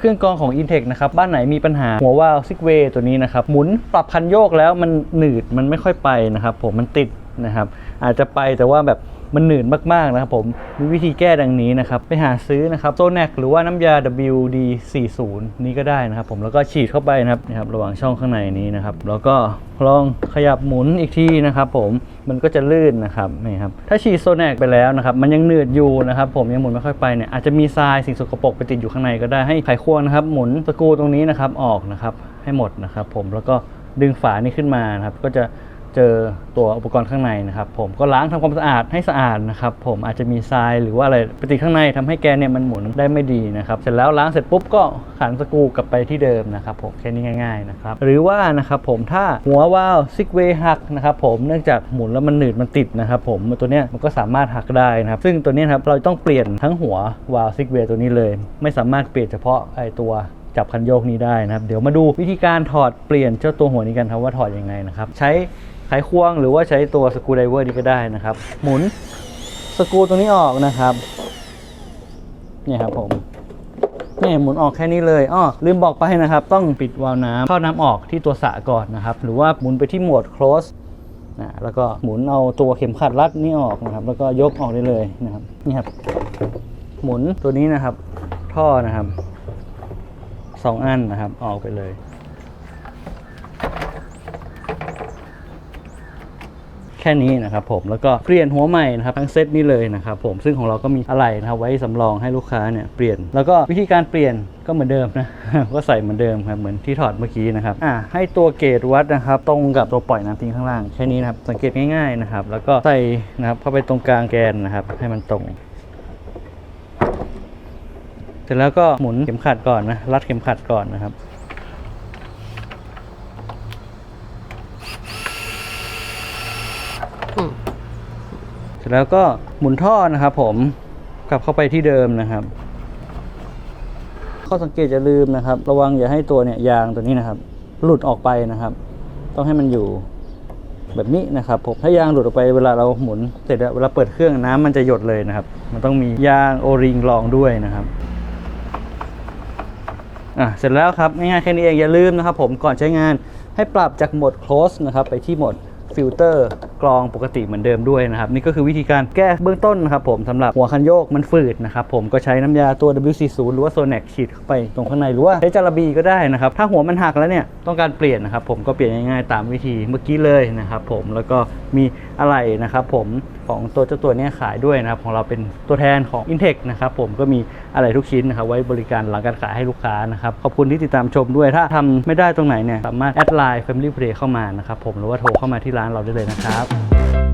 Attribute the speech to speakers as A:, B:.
A: เครื่องกรองของ Intech นะครับบ้านไหนมีปัญหาหัววาล์วซิกเวย์ตัวนี้นะครับหมุนปรับคันโยกแล้วมันหนืดมันไม่ค่อยไปนะครับผมมันติดนะครับอาจจะไปแต่ว่าแบบ มันหนืดมากๆนะครับผมมีวิธีแก้ดังนี้นะครับ ไปหาซื้อนะครับโซแนกหรือว่าน้ำยา WD 40 นี้ก็ได้นะครับ ผมแล้วก็ฉีดเข้าไปนะครับนะครับระหว่างช่องข้างในนี้นะครับ แล้วก็ลองขยับหมุนอีกทีนะครับ ผมมันก็จะลื่นนะครับนี่ครับถ้าฉีดโซแนกไปแล้วนะครับ มันยังหนืดอยู่นะครับ ผมยังหมุนไม่ค่อยไปเนี่ยอาจจะมีทรายสิ่งสกปรกไปติดอยู่ข้างในก็ได้ให้ไขควงนะครับ หมุนสกรูตรงนี้นะครับออกนะครับให้หมดนะครับ ผมแล้วก็ดึงฝานี้ขึ้นมานะครับ ก็จะ เจอตัวอุปกรณ์ข้างในนะครับผมก็ล้างทำความสะอาดให้สะอาดนะครับผมอาจจะมีทรายหรือว่าอะไรปติข้างในทำให้แกนเนี่ยมันหมุนได้ไม่ดีนะครับเสร็จแล้วล้างเสร็จปุ๊บก็ขันสกูกลับไปที่เดิมนะครับผมแค่นี้ง่ายๆนะครับหรือว่านะครับผมถ้าหัววาล์วซิกเวย์หักนะครับผมเนื่องจากหมุนแล้วมันหนืดมันติดนะครับผมตัวเนี้ยมันก็สามารถหักได้นะครับซึ่งตัวเนี้ยครับเราต้องเปลี่ยนทั้งหัววาล์วซิกเวย์ตัวนี้เลย ไม่สามารถเปลี่ยนเฉพาะไอตัวจับคันโยกนี้ได้นะครับ เดี๋ยวมาดูวิธีการถอดเปลี่ยนเจ้าตัวหัวนี้กันครับว่าถอดยังไงนะครับ ใช้ ไขควงหรือว่าใช้ตัวสกูไดเวอร์นี้ก็ได้นะครับ หมุนสกูตรงนี้ออกนะครับเนี่ยครับผมนี่หมุนออกแค่นี้เลยอ้อลืมบอกไปนะครับ ต้องปิดวาล์วน้ำเข้าน้ำออกที่ตัวสะก่อนนะครับ หรือว่าหมุนไปที่โหมด close นะแล้วก็หมุนเอาตัวเข็มขัดรัดนี่ออกนะครับ แล้วก็ยกออกได้เลยนะครับนี่ครับ หมุนตัวนี้นะครับ ท่อนะครับสองอันนะครับ ออกไปเลย แค่นี้นะครับผมแล้วก็เปลี่ยนหัวใหม่นะครับทั้งเซตนี้เลยนะครับผมซึ่งของเราก็มีอะไรนะครับไว้สำรองให้ลูกค้าเนี่ยเปลี่ยน แล้วก็วิธีการเปลี่ยนก็เหมือนเดิมนะก็ใส่เหมือนเดิมครับเหมือนที่ถอดเมื่อกี้นะครับอ่าให้ตัวเกจวัดนะครับตรงกับตัวปล่อยน้ำทิ้งข้างล่างแค่นี้นะครับสังเกตง่ายๆนะครับแล้วก็ใส่นะครับเข้าไปตรงกลางแกนนะครับให้มันตรงเสร็จแล้วก็หมุนเข็มขัดก่อนนะรัดเข็มขัดก่อนนะครับ
B: อืม
A: เสร็จแล้วก็หมุนท่อนะครับผมกลับเข้าไปที่เดิมนะครับ ข้อสังเกตจะลืมนะครับ ระวังอย่าให้ตัวเนี่ยยางตัวนี้นะครับ หลุดออกไปนะครับ ต้องให้มันอยู่แบบนี้นะครับผมถ้ายางหลุดออกไปเวลาเราหมุนเสร็จแล้วเวลาเปิดเครื่องน้ำมันจะหยดเลยนะครับ มันต้องมียางโอริงรองด้วยนะครับอะเสร็จแล้วครับง่ายๆแค่นี้เองอย่าลืมนะครับ ผมก่อนใช้งานให้ปรับจากโหมด close นะครับ ไปที่โหมดฟิลเตอร์ กรองปกติเหมือนเดิมด้วยนะครับนี่ก็คือวิธีการแก้เบื้องต้นนะครับผมสำหรับหัวคันโยกมันฝืดนะครับผมก็ใช้น้ำยาตัว WC0 หรือว่า Sonac ฉีดเข้าไปตรงข้างในหรือว่าใช้จาระบีก็ได้นะครับถ้าหัวมันหักแล้วเนี่ยต้องการเปลี่ยนนะครับผมก็เปลี่ยนง่ายๆตามวิธีเมื่อกี้เลยนะครับผมแล้วก็มีอะไรนะครับผมของตัวเจ้าตัวนี้ขายด้วยนะครับของเราเป็นตัวแทนของ Intech นะครับผมก็มีอะไรทุกชิ้นนะครับไว้บริการหลังการขายให้ลูกค้านะครับขอบคุณที่ติดตามชมด้วยถ้าทำไม่ได้ตรงไหนเนี่ยสามารถแอดไลน์ Family Play เข้ามานะครับผมหรือว่าโทรเข้ามาที่ร้านเราได้เลยนะครับ Thank you.